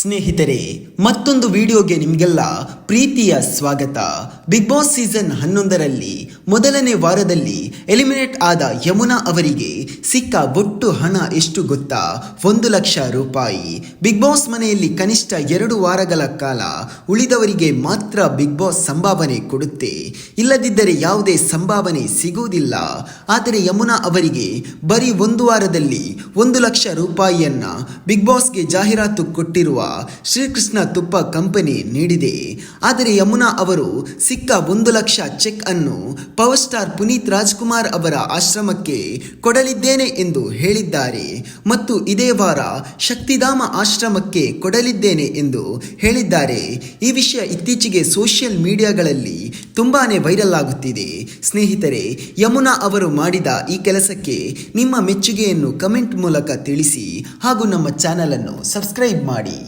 ಸ್ನೇಹಿತರೆ, ಮತ್ತೊಂದು ವಿಡಿಯೋಗೆ ನಿಮಗೆಲ್ಲ ಪ್ರೀತಿಯ ಸ್ವಾಗತ. ಬಿಗ್ ಬಾಸ್ ಸೀಸನ್ ಹನ್ನೊಂದರಲ್ಲಿ, ಮೊದಲನೇ ವಾರದಲ್ಲಿ ಎಲಿಮಿನೇಟ್ ಆದ ಯಮುನಾ ಅವರಿಗೆ ಸಿಕ್ಕ ಒಟ್ಟು ಹಣ ಎಷ್ಟು ಗೊತ್ತಾ? ಒಂದು ಲಕ್ಷ ರೂಪಾಯಿ. ಬಿಗ್ ಬಾಸ್ ಮನೆಯಲ್ಲಿ ಕನಿಷ್ಠ ಎರಡು ವಾರಗಳ ಕಾಲ ಉಳಿದವರಿಗೆ ಮಾತ್ರ ಬಿಗ್ ಬಾಸ್ ಸಂಭಾವನೆ ಕೊಡುತ್ತೆ. ಇಲ್ಲದಿದ್ದರೆ ಯಾವುದೇ ಸಂಭಾವನೆ ಸಿಗುವುದಿಲ್ಲ. ಆದರೆ ಯಮುನಾ ಅವರಿಗೆ ಬರೀ ಒಂದು ವಾರದಲ್ಲಿ ಒಂದು ಲಕ್ಷ ರೂಪಾಯಿಯನ್ನ ಬಿಗ್ ಬಾಸ್ಗೆ ಜಾಹೀರಾತು ಕೊಟ್ಟಿರುವ ಶ್ರೀಕೃಷ್ಣ ತುಪ್ಪ ಕಂಪನಿ ನೀಡಿದೆ. ಆದರೆ ಯಮುನಾ ಅವರು ಸಿಕ್ಕ ಒಂದು ಲಕ್ಷ ಚೆಕ್ ಅನ್ನು ಪವರ್ ಸ್ಟಾರ್ ಪುನೀತ್ ರಾಜ್ಕುಮಾರ್ ಅವರ ಆಶ್ರಮಕ್ಕೆ ಕೊಡಲಿದ್ದೇನೆ ಎಂದು ಹೇಳಿದ್ದಾರೆ. ಮತ್ತು ಇದೇ ವಾರ ಶಕ್ತಿಧಾಮ ಆಶ್ರಮಕ್ಕೆ ಕೊಡಲಿದ್ದೇನೆ ಎಂದು ಹೇಳಿದ್ದಾರೆ. ಈ ವಿಷಯ ಇತ್ತೀಚೆಗೆ ಸೋಷಿಯಲ್ ಮೀಡಿಯಾಗಳಲ್ಲಿ ತುಂಬಾನೇ ವೈರಲ್ ಆಗುತ್ತಿದೆ. ಸ್ನೇಹಿತರೆ, ಯಮುನಾ ಅವರು ಮಾಡಿದ ಈ ಕೆಲಸಕ್ಕೆ ನಿಮ್ಮ ಮೆಚ್ಚುಗೆಯನ್ನು ಕಮೆಂಟ್ ಮೂಲಕ ತಿಳಿಸಿ ಹಾಗೂ ನಮ್ಮ ಚಾನೆಲ್ ಅನ್ನು ಸಬ್ಸ್ಕ್ರೈಬ್ ಮಾಡಿ.